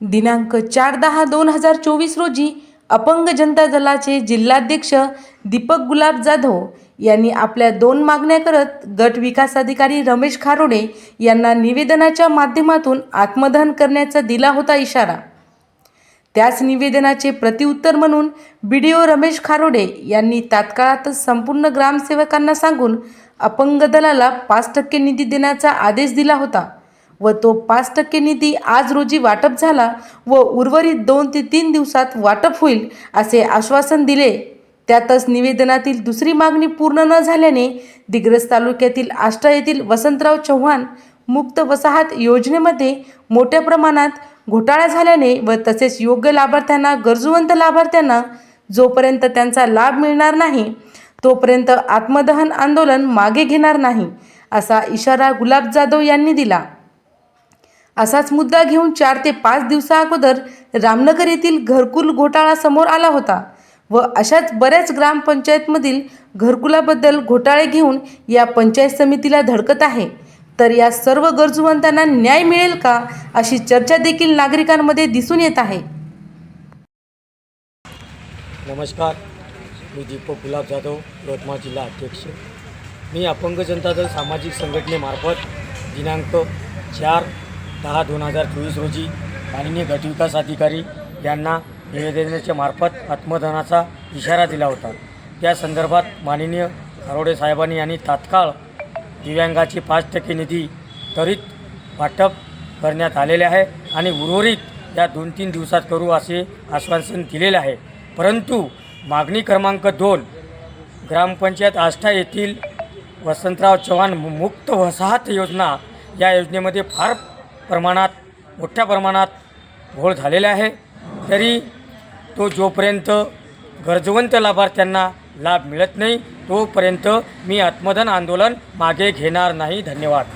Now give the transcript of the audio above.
दिनांक चार दहा दोन हजार चोवीस रोजी अपंग जनता दलाचे जिल्हाध्यक्ष दीपक गुलाब जाधव यांनी आपल्या दोन मागण्या करत गट विकास अधिकारी रमेश खारोडे यांना निवेदनाच्या माध्यमातून आत्मदहन करण्याचा दिला होता इशारा. त्याच निवेदनाचे प्रतिउत्तर म्हणून बी डी ओ रमेश खारोडे यांनी तात्काळातच संपूर्ण ग्रामसेवकांना सांगून अपंग दलाला पाच टक्के निधी देण्याचा आदेश दिला होता. व तो पाच टक्के निधी आज रोजी वाटप झाला व उर्वरित दोन ते तीन दिवसात वाटप होईल असे आश्वासन दिले. त्यातच निवेदनातील दुसरी मागणी पूर्ण न झाल्याने दिग्रस तालुक्यातील आष्टा येथील वसंतराव चव्हाण मुक्त वसाहत योजनेमध्ये मोठ्या प्रमाणात घोटाळा झाल्याने व तसेच योग्य लाभार्थ्यांना गरजूवंत लाभार्थ्यांना जोपर्यंत त्यांचा लाभ मिळणार नाही तोपर्यंत आत्मदहन आंदोलन मागे घेणार नाही असा इशारा गुलाब जाधव यांनी दिला. असाच मुद्दा घेऊन चार ते पाच दिवसा अगोदर रामनगर येथील घरकुल घोटाळा समोर आला होता व अशाच बऱ्याच ग्रामपंचायतमधील घरकुलाबद्दल घोटाळे घेऊन या पंचायत समितीला धडकत आहे. तर या सर्व गरजूवंतांना न्याय मिळेल का अशी चर्चा देखील नागरिकांमध्ये दिसून येत आहे. नमस्कार. मी दीपक गुलाब जाधव यवतमाळ जिल्हा अध्यक्ष. मी अपंग जनता दल सामाजिक संघटनेमार्फत दिनांक चार दहा दोन हजार चोवीस रोजी माननीय गटविकास अधिकारी यांना निवेदनाच्या मार्फत आत्मदनाचा इशारा दिला होता. त्या संदर्भात माननीय खारोडे साहेबांनी यांनी तात्काळ दिव्यांगाची पाच टक्के निधी त्वरित वाटप करण्यात आलेले आहे आणि उर्वरित या दोन तीन दिवसात करू असे आश्वासन दिलेले आहे. परंतु मागणी क्रमांक दोन ग्रामपंचायत आष्टा येथील वसंतराव चव्हाण मु- मुक्त वसाहत योजना या योजनेमध्ये फार प्रमाणात मोठ्या प्रमाणात घोळ झालेला आहे. तरी तो जोपर्यंत गरजवंत लाभार्थ्यांना लाभ मिळत नाही तोपर्यंत मी आत्मधन आंदोलन मागे घेणार नाही. धन्यवाद.